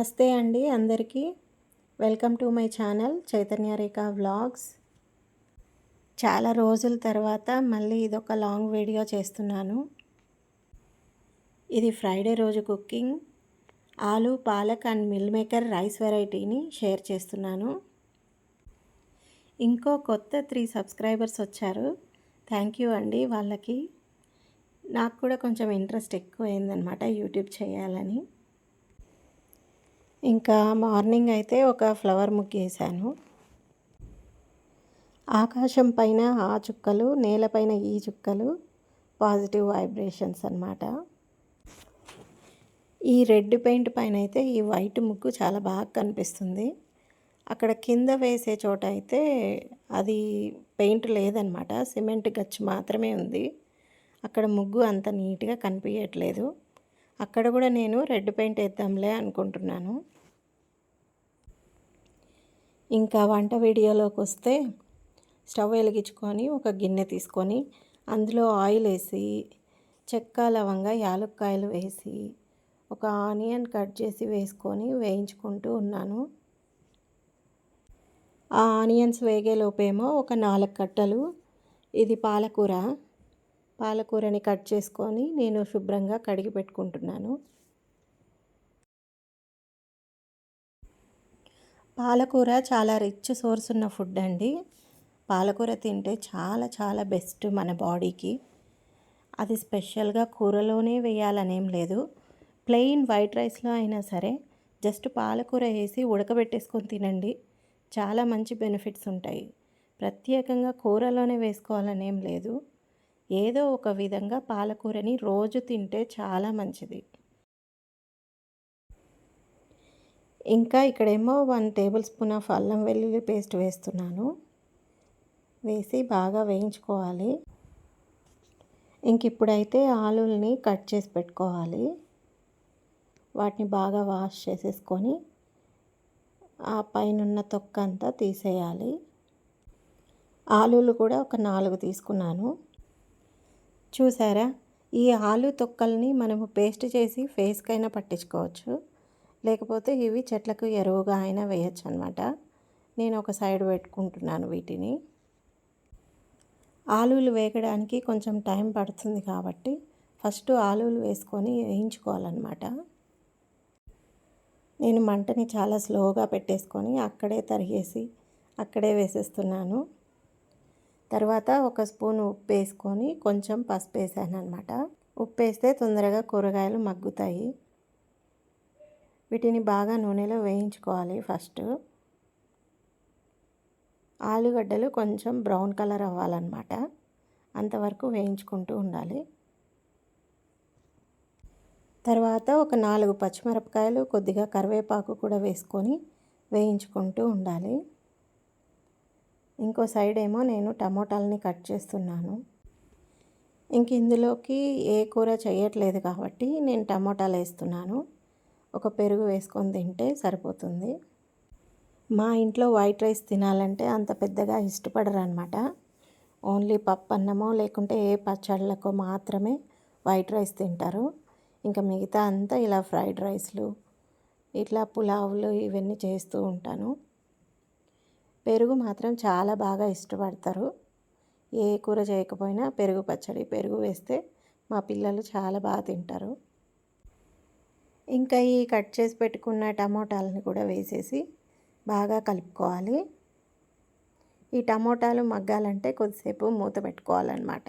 నమస్తే అండి అందరికీ. Welcome to my channel Chaitanya Rekha vlogs. చాలా రోజుల తర్వాత మళ్ళీ ఇదొక లాంగ్ వీడియో చేస్తున్నాను. ఇది ఫ్రైడే రోజు cooking. Aloo palak and meal maker rice వెరైటీని share చేస్తున్నాను. ఇంకో కొత్త త్రీ సబ్స్క్రైబర్స్ వచ్చారు. థ్యాంక్ యూ అండి వాళ్ళకి. నాకు కూడా కొంచెం ఇంట్రెస్ట్ ఎక్కువైందనమాట యూట్యూబ్ చేయాలని. ఇంకా మార్నింగ్ అయితే ఒక ఫ్లవర్ ముగ్గేసాను ఆకాశం పైన ఆ చుక్కలు నేలపైన ఈ చుక్కలు పాజిటివ్ వైబ్రేషన్స్ అనమాట ఈ రెడ్ పెయింట్ పైన అయితే ఈ వైట్ ముగ్గు చాలా బాగా కనిపిస్తుంది. అక్కడ కింద వేసే చోట అయితే అది పెయింట్ లేదనమాట సిమెంట్ గచ్చు మాత్రమే ఉంది. అక్కడ ముగ్గు అంత నీట్గా కనిపించట్లేదు అక్కడ కూడా నేను రెడ్ పెయింట్ వేద్దాంలే అనుకుంటున్నాను. ఇంకా వంట వీడియోలోకి వస్తే స్టవ్ వెలిగించుకొని ఒక గిన్నె తీసుకొని అందులో ఆయిల్ వేసి చెక్క లవంగా యాలక్కాయలు వేసి ఒక ఆనియన్ కట్ చేసి వేసుకొని వేయించుకుంటూ ఉన్నాను. ఆ ఆనియన్స్ వేగేలోపేమో ఒక నాలుగు కట్టలు. ఇది పాలకూర. పాలకూరని కట్ చేసుకొని నేను శుభ్రంగా కడిగి పెట్టుకుంటున్నాను. పాలకూర చాలా రిచ్ సోర్స్ ఉన్న ఫుడ్ అండి. పాలకూర తింటే చాలా చాలా బెస్ట్ మన బాడీకి అది స్పెషల్గా కూరలోనే వేయాలనేం లేదు. ప్లెయిన్ వైట్ రైస్లో అయినా సరే జస్ట్ పాలకూర వేసి ఉడకబెట్టేసుకొని తినండి. చాలా మంచి బెనిఫిట్స్ ఉంటాయి. ప్రత్యేకంగా కూరలోనే వేసుకోవాలనేం లేదు. ఏదో ఒక విధంగా పాలకూరని రోజు తింటే చాలా మంచిది. ఇంకా ఇక్కడేమో వన్ టేబుల్ స్పూన్ ఆఫ్ అల్లం వెల్లుల్లి పేస్ట్ వేస్తున్నాను. వేసి బాగా వేయించుకోవాలి. ఇంక ఇప్పుడైతే ఆలుల్ని కట్ చేసి పెట్టుకోవాలి. వాటిని బాగా వాష్ చేసేసుకొని ఆ పైన తొక్క అంతా తీసేయాలి. ఆలులు కూడా ఒక నాలుగు తీసుకున్నాను. చూసారా? ఈ ఆలు తొక్కల్ని మనము పేస్ట్ చేసి ఫేస్కైనా పట్టించుకోవచ్చు. లేకపోతే ఇవి చెట్లకు ఎరువుగా అయినా వేయచ్చు అనమాట నేను ఒక సైడ్ పెట్టుకుంటున్నాను వీటిని. ఆలులు వేగడానికి కొంచెం టైం పడుతుంది కాబట్టి ఫస్ట్ ఆలులు వేసుకొని వేయించుకోవాలన్నమాట నేను మంటని చాలా స్లోగా పెట్టేసుకొని అక్కడే తరిగేసి అక్కడే వేసేస్తున్నాను. తర్వాత ఒక స్పూన్ ఉప్పు వేసుకొని కొంచెం పసుపు వేసాను అనమాట ఉప్పు వేస్తే తొందరగా కూరగాయలు మగ్గుతాయి. వీటిని బాగా నూనెలో వేయించుకోవాలి ఫస్ట్. ఆలుగడ్డలు కొంచెం బ్రౌన్ కలర్ అవ్వాలన్నమాట. అంతవరకు వేయించుకుంటూ ఉండాలి. తర్వాత ఒక నాలుగు పచ్చిమిరపకాయలు కొద్దిగా కరివేపాకు కూడా వేసుకొని వేయించుకుంటూ ఉండాలి. ఇంకో సైడ్ ఏమో నేను టమోటాలని కట్ చేస్తున్నాను. ఇంక ఇందులోకి ఏ కూర చేయట్లేదు కాబట్టి నేను టమోటాలు వేస్తున్నాను. ఒక పెరుగు వేసుకొని తింటే సరిపోతుంది. మా ఇంట్లో వైట్ రైస్ తినాలంటే అంత పెద్దగా ఇష్టపడరు అనమాట ఓన్లీ పప్పు అన్నమో లేకుంటే ఏ పచ్చళ్ళకో మాత్రమే వైట్ రైస్ తింటారు. ఇంకా మిగతా అంతా ఇలా ఫ్రైడ్ రైస్లు ఇట్లా పులావులు ఇవన్నీ చేస్తూ ఉంటాను. పెరుగు మాత్రం చాలా బాగా ఇష్టపడతారు. ఏ కూర చేయకపోయినా పెరుగు పచ్చడి పెరుగు వేస్తే మా పిల్లలు చాలా బాగా తింటారు. ఇంకా ఈ కట్ చేసి పెట్టుకున్న టమోటాలని కూడా వేసేసి బాగా కలుపుకోవాలి. ఈ టమోటాలు మగ్గాలంటే కొద్దిసేపు మూత పెట్టుకోవాలన్నమాట.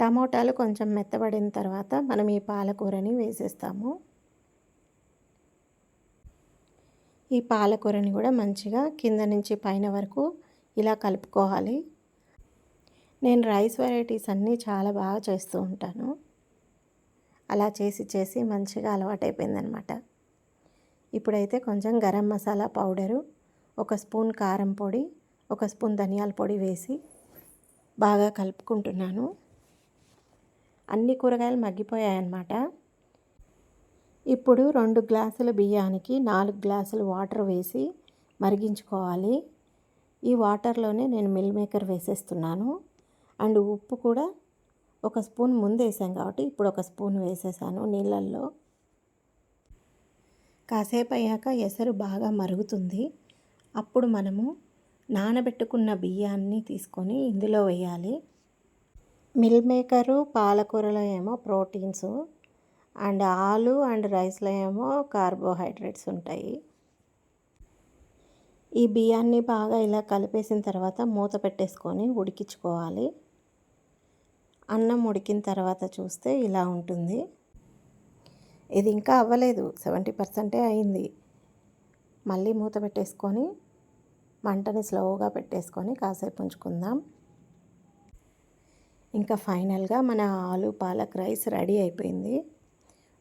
టమోటాలు కొంచెం మెత్తబడిన తర్వాత మనం ఈ పాలకూరని వేసేస్తాము. ఈ పాలకూరని కూడా మంచిగా కింద నుంచి పైన వరకు ఇలా కలుపుకోవాలి. నేను రైస్ వెరైటీస్ అన్నీ చాలా బాగా చేస్తూ ఉంటాను. అలా చేసి చేసి మంచిగా అలవాటైపోయిందనమాట. ఇప్పుడైతే కొంచెం గరం మసాలా పౌడరు ఒక స్పూన్ కారం పొడి ఒక స్పూన్ ధనియాల పొడి వేసి బాగా కలుపుకుంటున్నాను. అన్ని కూరగాయలు మగ్గిపోయాయన్నమాట ఇప్పుడు రెండు గ్లాసుల బియ్యానికి నాలుగు గ్లాసులు వాటర్ వేసి మరిగించుకోవాలి. ఈ వాటర్లోనే నేను మిల్ మేకర్ వేసేస్తున్నాను. అండ్ ఉప్పు కూడా ఒక స్పూన్ ముందు వేసాం కాబట్టి ఇప్పుడు ఒక స్పూన్ వేసేసాను నీళ్ళల్లో. కాసేపు అయ్యాక ఎసరు బాగా మరుగుతుంది. అప్పుడు మనము నానబెట్టుకున్న బియ్యాన్ని తీసుకొని ఇందులో వేయాలి. మిల్ మేకరు పాలకూరలో ఏమో ప్రోటీన్స్. అండ్ ఆలు అండ్ రైస్లో ఏమో కార్బోహైడ్రేట్స్ ఉంటాయి. ఈ బియ్యాన్ని బాగా ఇలా కలిపేసిన తర్వాత మూత పెట్టేసుకొని ఉడికించుకోవాలి. అన్నం ఉడికిన తర్వాత చూస్తే ఇలా ఉంటుంది. ఇది ఇంకా అవ్వలేదు సెవెంటీ పర్సెంటే అయింది. మళ్ళీ మూత పెట్టేసుకొని మంటని స్లోగా పెట్టేసుకొని కాసేపు ఉంచుకుందాం. ఇంకా ఫైనల్గా మన ఆలు పాలక్ రైస్ రెడీ అయిపోయింది.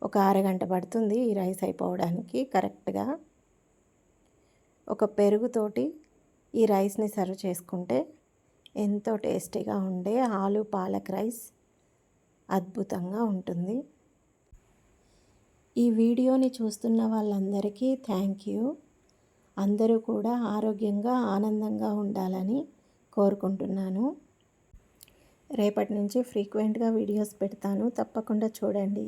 ఒక అరగంట పడుతుంది ఈ రైస్ అయిపోవడానికి కరెక్ట్గా. ఒక పెరుగుతోటి ఈ రైస్ని సర్వ్ చేసుకుంటే ఎంతో టేస్టీగా ఉండే ఆలు పాలక్ రైస్ అద్భుతంగా ఉంటుంది. ఈ వీడియోని చూస్తున్న వాళ్ళందరికీ థ్యాంక్ యూ. అందరూ కూడా ఆరోగ్యంగా ఆనందంగా ఉండాలని కోరుకుంటున్నాను. రేపటి నుంచి ఫ్రీక్వెంట్గా వీడియోస్ పెడతాను. తప్పకుండా చూడండి.